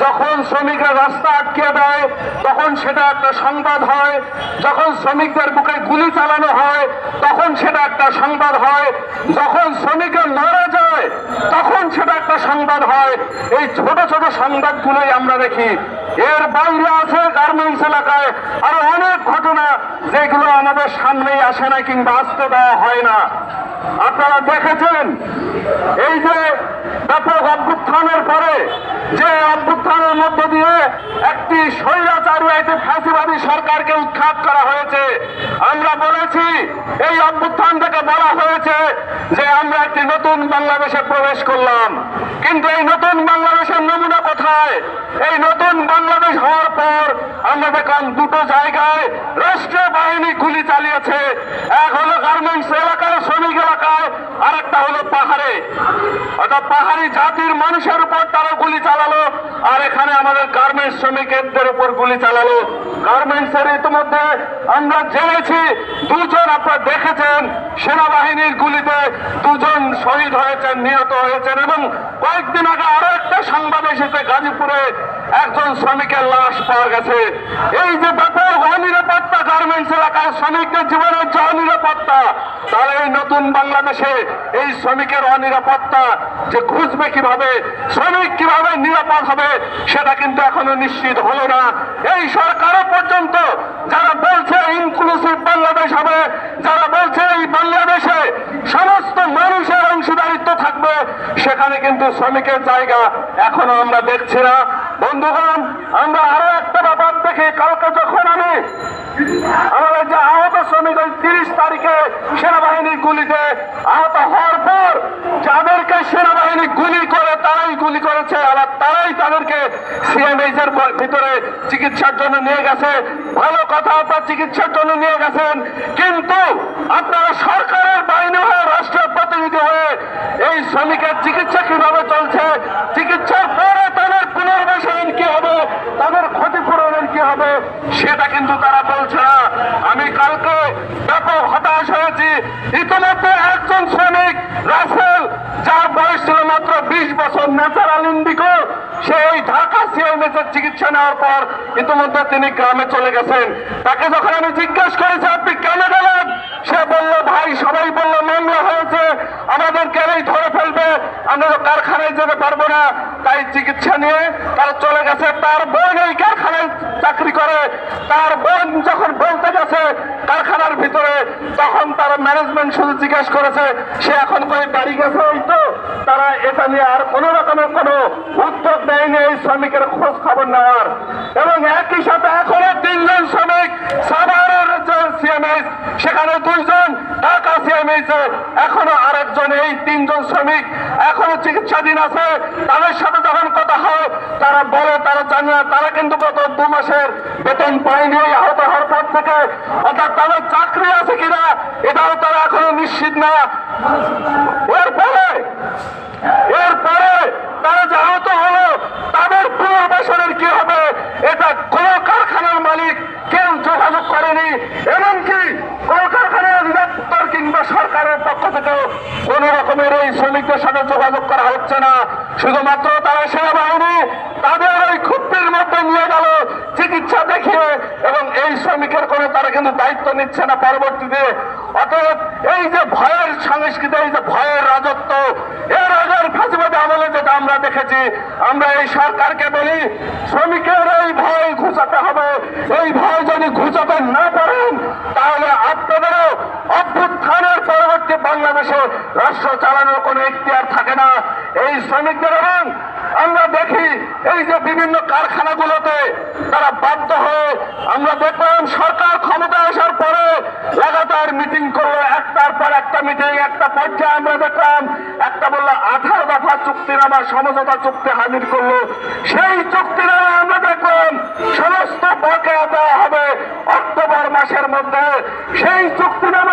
যখন শ্রমিকরা রাস্তা আটকে দেয়, তখন সেটা একটা সংবাদ হয়। যখন শ্রমিকদের বুকে গুলি চালানো হয়, তখন সেটা একটা সংবাদ হয়। যখন শ্রমিকরা মারা যায়, তখন সেটা একটা সংবাদ হয়। এই ছোট ছোট সংবাদগুলোই আমরা দেখি। এর বাইরে আছে গার্মেন্টস এলাকায় আরও অনেক ঘটনা, যেগুলো আমাদের সামনেই আসে না কিংবা আসতে দেওয়া হয় না। আপনারা দেখেছেন? এই যে ব্যাপক অভ্যুত্থানের পরে যে অভ্যুত্থানের মধ্য দিয়ে একটি স্বৈরাচারী একটি ফ্যাসিবাদী সরকারকে উৎখাত করা হয়েছে। আমরা বলেছি, এই অভ্যুত্থান থেকে বলা হয়েছে যে আমরা একটি নতুন বাংলাদেশে প্রবেশ করলাম। কিন্তু এই নতুন বাংলাদেশের নমুনা কোথায়? এই নতুন বাংলাদেশ হওয়ার পর আমরা দেখলাম দুটো জায়গায় রাষ্ট্রীয় বাহিনী গুলি চালিয়েছে। এক হলো গার্মেন্টস এলাকায় শ্রমিক এলাকায় আর একটা হলো পাহাড়ে অর্থাৎ পাহাড়ি জাতির মানুষের উপর তারা গুলি চালালো, আর এখানে আমাদের গার্মেন্টস শ্রমিকদের উপর গুলি চালালো। গার্মেন্টস এর ইতিমধ্যে আমরা জেনেছি, দুজন আপনারা দেখেছেন সেনাবাহিনীর গুলিতে দুজন শহীদ হয়েছেন, নিহত হয়েছেন, এবং কয়েকদিন আগে আরও একটা সংবাদ এসেছে গাজীপুরে, একজন শ্রমিকের লাশ পাওয়া গেছে। এই যে অনিরাপত্তা গার্মেন্টস এলাকার শ্রমিকদের জীবনের যে অনিরাপত্তা, তাহলে এই নতুন বাংলাদেশে এই শ্রমিকের অনিরাপত্তা যে ঘুষবে কীভাবে, শ্রমিক কীভাবে নিরাপদ হবে, সেটা কিন্তু এখনও নিশ্চিত হলো না। এই সরকারও পর্যন্ত যারা বলছে ইনক্লুসিভ বাংলাদেশ হবে যারা বলছে এই বাংলাদেশে সমস্ত মানুষের অংশীদারিত্ব থাকবে, সেখানে কিন্তু শ্রমিকের জায়গা এখনও আমরা দেখছি না। বন্ধুগণ, আমরা আরও একটা ব্যাপার দেখি, কালকে যখন আমি আমাদের যে আহত শ্রমিক ওই তিরিশ তারিখে সেনাবাহিনীর গুলিতে আহত হওয়ার পর যাদেরকে সেনাবাহিনী গুলি করে তারাই গুলি করেছে, আবার তারাই তাদেরকে সিএমএইচ এর ভিতরে চিকিৎসার জন্য নিয়ে গেছে। ভালো কথা আপনার চিকিৎসার জন্য নিয়ে গেছেন, কিন্তু আপনারা সরকারের বাহিনী হয়ে, রাষ্ট্রের প্রতিনিধি হয়ে এই শ্রমিকের চিকিৎসা কীভাবে চলছে, চিকিৎসার পরে তাদের পুনর্বাসন কি হবে, তাদের ক্ষতিপূরণের কি হবে, সেটা কিন্তু তারা বলছে না। আমি কালকে ব্যাপক হতাশ হয়েছি। ইতিমধ্যে একজন শ্রমিক, রাসেল, যার বয়স ছিল মাত্র বিশ বছর, ন্যাচারাল ইন্ডিকো ঢাকা চিকিৎসা নেওয়ার পর ইতিমধ্যে তিনি গ্রামে চলে গেছেন। তাকে যখন আমি জিজ্ঞেস করেছি, আপনি কেন গেলেন? সে বলল, ভাই, সবাই বলল, মামলা হয়েছে। আমাদের কেলেই ধরে ফেলবে। আমরা কারখানায় যেতে পারব না। তাই চিকিৎসা নিয়ে তারা চলে গেছে। তার বোন এই কারখানায় চাকরি করে। তার বোন যখন বলতে গেছে কারখানার ভিতরে, তখন তার ম্যানেজমেন্ট শুধু জিজ্ঞেস করেছে, সে এখন কই বাড়ি গেছে? ওই তো তারা এটা নিয়ে আর কোনো রকমের কোনো উদ্যোগ নেয়নি এই শ্রমিকের খোঁজ খবর নেওয়ার। এবং একই সাথে এখনও তিনজন শ্রমিক সাভারের সেখানে দুইজন সিএমএস এখনও আরেকজন, এই তিনজন শ্রমিক এখনও চিকিৎসাধীন আছে। তাদের সাথে যখন কথা হয়, তারা বলে, তারা জানে না তারা কিন্তু গত দু মাসের বেতন পায়নি, এই আহত হওয়ার পর থেকে। অর্থাৎ তাদের চাকরি আছে কিনা, এটাও তারা এখনও নিশ্চিত না। এরপরে এরপরে তারা যে আহত হলো, তাদের পুনর্বাসনের কি হবে এটা কোন কারখানার মালিক কেউ যোগাযোগ করেনি এমনকি কলকারখানার ডিরেক্টর কিংবা সরকারের পক্ষ থেকেও কোন রকমের এই শ্রমিকদের সাথে যোগাযোগ করা হচ্ছে না। শুধুমাত্র তারা সেনাবাহিনী, তাদের ওই ক্ষুদ্রের মধ্যে নিয়ে গেল চিকিৎসা দেখিয়ে এবং এই শ্রমিকের কোনো তারা কিন্তু দায়িত্ব নিচ্ছে না পরবর্তীতে। অতএব এই যে ভয়ের সংস্কৃতি, এই যে ভয়ের রাজত্ব, এর আগের ফাঁসিবাদী আমলে যেটা আমরা দেখেছি, আমরা এই সরকারকে বলি, শ্রমিকের এই ভয় ঘুচাতে হবে। এই ভয় যদি ঘুচাতে না পারেন তাহলে আপনাদেরও অভ্যুত্থানের পরবর্তী বাংলাদেশে রাষ্ট্র চালানোর কোনো ইখতিয়ার থাকে না। এই শ্রমিকদের এবং আমরা দেখি এই যে বিভিন্ন কারখানাগুলোতে তারা বাধ্য হয়ে আমরা দেখলাম সরকার ক্ষমতা আসার পরে লাগাতার মিটিং করল। একটার পর একটা মিটিং একটা পর্যায়ে আমরা দেখলাম একটা বলল আঠারো দফা চুক্তিনামা, সমঝোতা চুক্তি হাজির করল। সেই চুক্তিনামা আমরা দেখলাম সমস্ত বকেয়া দেওয়া হবে অক্টোবর মাসের মধ্যে। সেই চুক্তিনামা